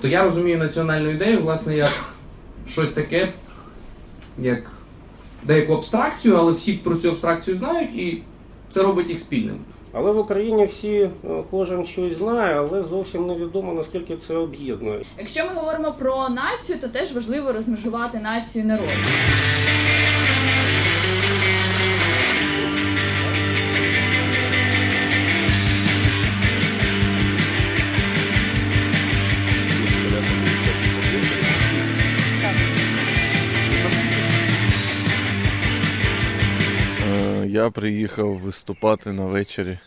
То я розумію національну ідею, власне, як щось таке, як деяку абстракцію, але всі про цю абстракцію знають, і це робить їх спільним. Але в Україні всі е, кожен щось знає, але зовсім невідомо наскільки це об'єднує. Якщо ми говоримо про націю, то теж важливо розмежувати націю і Я приїхав виступати на вечорі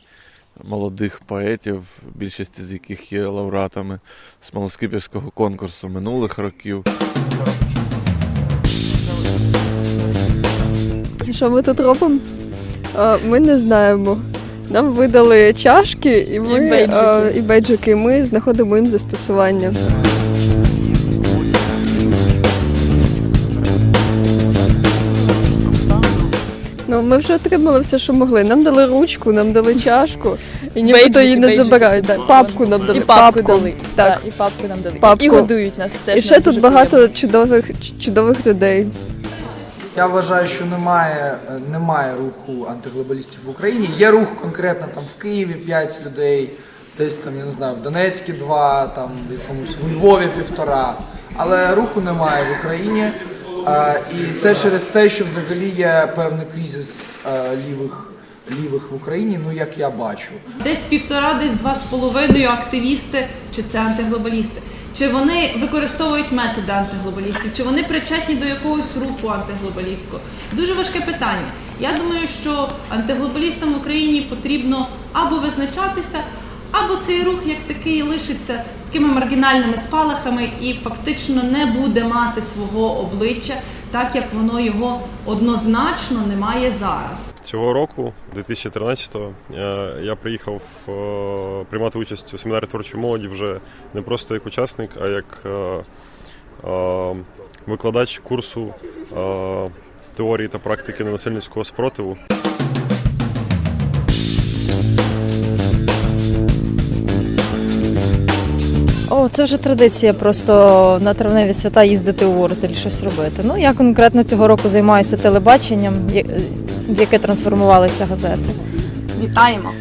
молодих поетів, більшість з яких є лауреатами Смолоскипівського конкурсу минулих років. Що ми тут робимо? А, Ми не знаємо. Нам видали чашки і ми І бейджики. а, і бейджики. Ми знаходимо їм застосування. Ми вже отримали все, що могли. Нам дали ручку, нам дали чашку, і нібито її не бейджики забирають. Так, Папку нам дали. І папку дали. Так. і папку нам дали. Папку. І годують нас теж. І ще нам тут дуже багато приємно. чудових, чудових людей. Я вважаю, що немає, е, немає руху антиглобалістів в Україні. Є рух конкретно там в Києві 5 людей, десь там, я не знаю, в Донецькі 2, там в якомусь у Львові півтора. Але руху немає в Україні. І це через те, що взагалі є певний кризис лівих, лівих в Україні, ну як я бачу. Десь півтора, десь два з половиною активісти, чи це антиглобалісти. Чи вони використовують методи антиглобалістів, чи вони причетні до якогось руху антиглобалістського? Дуже важке питання. Я думаю, що антиглобалістам в Україні потрібно або визначатися, або цей рух як такий лишиться такими маргінальними спалахами і фактично не буде мати свого обличчя, так як воно його однозначно не має зараз. Цього року, 2013-го, е, я приїхав е, приймати участь у семінарі творчої молоді вже не просто як учасник, а як е, викладач курсу з теорії та практики ненасильницького спротиву. О, це вже традиція просто на травневі свята їздити у Ворзель, щось робити. Ну, я конкретно цього року займаюся телебаченням, в яке трансформувалися газети. Вітаємо!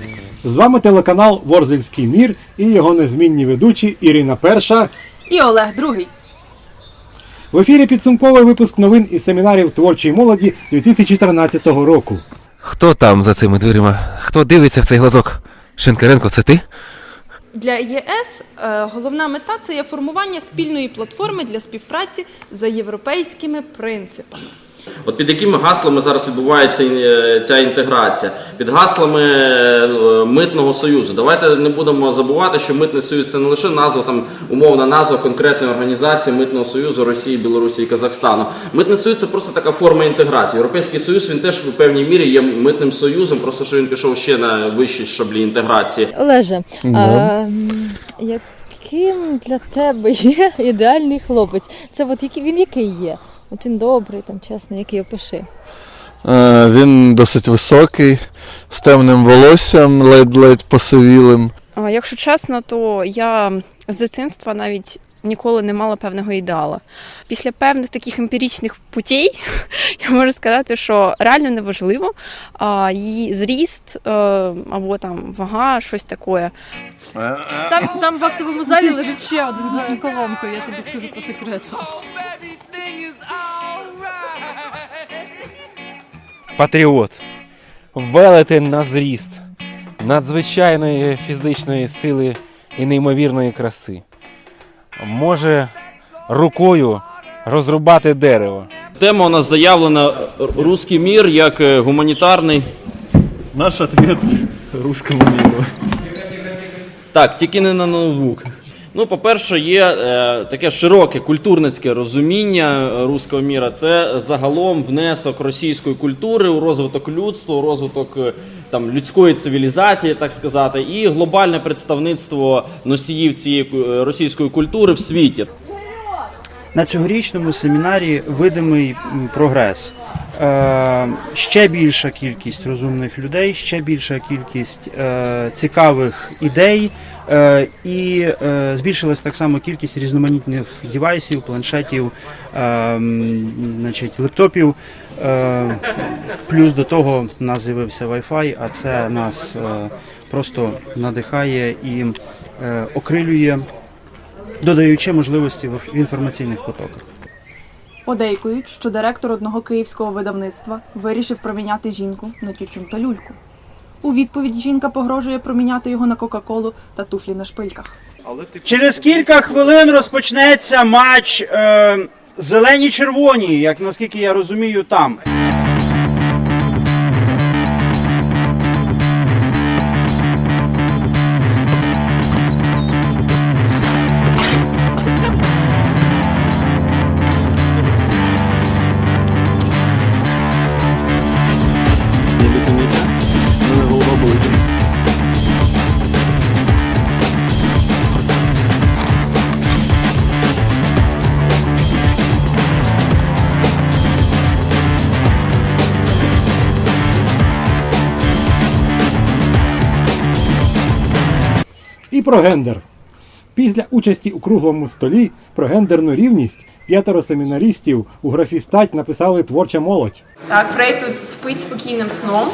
З вами телеканал Ворзельський мір і його незмінні ведучі Ірина Перша. І Олег Другий. В ефірі підсумковий випуск новин із семінарів творчої молоді 2014 року. Хто там за цими дверима? Хто дивиться в цей глазок? Шинкаренко, це ти? Для ЄС е, головна мета це є формування спільної платформи для співпраці за європейськими принципами. От під якими гаслами зараз відбувається е, ця інтеграція? Під гаслами е, митного союзу. Давайте не будемо забувати, що митний союз це не лише назва, там умовна назва конкретної організації митного союзу Росії, Білорусі і Казахстану. Митний союз це просто така форма інтеграції. Європейський союз він теж в певній мірі є митним союзом, просто що він пішов ще на вищі шаблі інтеграції. Олеже, а, яким для тебе є ідеальний хлопець? Це от який він який є? От він добрий, там чесний, який опиши. Е, Він досить високий, з темним волоссям, ледь-ледь посивілим. Якщо чесно, то я з дитинства навіть ніколи не мала певного ідеала. Після певних таких емпіричних путей я можу сказати, що реально неважливо а, її зріст е, або там вага, щось таке. Там, там в актовому залі лежить ще один за колонкою, я тобі скажу по секрету. Патріот. Велетень на зріст. Надзвичайної фізичної сили і неймовірної краси. Може рукою розрубати дерево. Тема у нас заявлена «Руський мір» як е, гуманітарний. Наш ответ русскому миру. Так, тільки не на ноутбук. Ну, по-перше, є е, таке широке культурницьке розуміння е, руського міра. Це загалом внесок російської культури у розвиток людства, у розвиток е, там людської цивілізації, так сказати, і глобальне представництво носіїв цієї російської культури в світі. На цьогорічному семінарі видимий прогрес. Е, ще більша кількість розумних людей, ще більша кількість е, цікавих ідей, е, і збільшилась так само кількість різноманітних девайсів, планшетів, значить, лептопів. Плюс до того в нас з'явився Wi-Fi, а це нас просто надихає і окрилює додаючи можливості в інформаційних потоках. Подейкують, що директор одного київського видавництва вирішив проміняти жінку на тютюн та люльку. У відповідь жінка погрожує проміняти його на Кока-Колу та туфлі на шпильках. Через кілька хвилин розпочнеться матч е, зелені-червоні, як наскільки я розумію, там. Про гендер. Після участі у круглому столі про гендерну рівність п'ятеро семінарістів у графі стать написали творча молодь. Так, Фрей тут спить спокійним сном.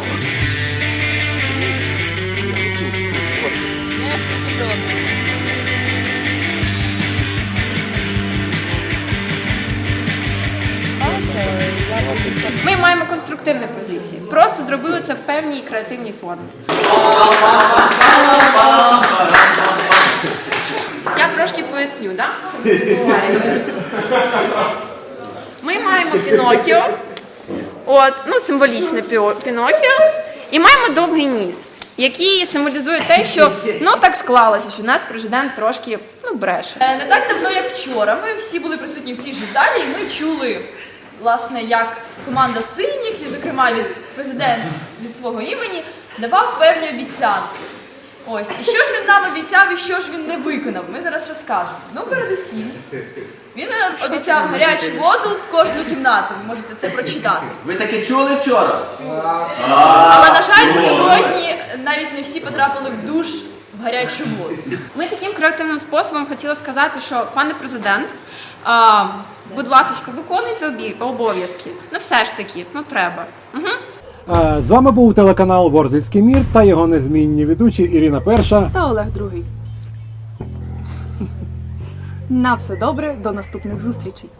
Ми маємо конструктивні позиції. Просто зробили це в певній креативній формі. Поясню, да? Ми маємо Пінокіо, от, ну, символічне Пінокіо, і маємо довгий ніс, який символізує те, що ну так склалося, що наш президент трошки ну, бреше. Е, Не так давно, як вчора, ми всі були присутні в цій ж залі, і ми чули, власне, як команда синіх, і, зокрема, від президент від свого імені давав певні обіцянки. Ось, і що ж він нам обіцяв, і що ж він не виконав, ми зараз розкажемо. Ну, передусім, він нам обіцяв гарячу воду в кожну кімнату. Ви можете це прочитати. Ви таке чули вчора? Але, на жаль, сьогодні навіть не всі потрапили в душ в гарячу воду. Ми таким креативним способом хотіли сказати, що пане президент, а, будь ласка, виконуйте обі- обов'язки. Ну все ж таки, ну треба. Угу. Е, З вами був телеканал Ворзельський мір та його незмінні ведучі Ірина Перша. Та Олег Другий. На все добре, до наступних зустрічей.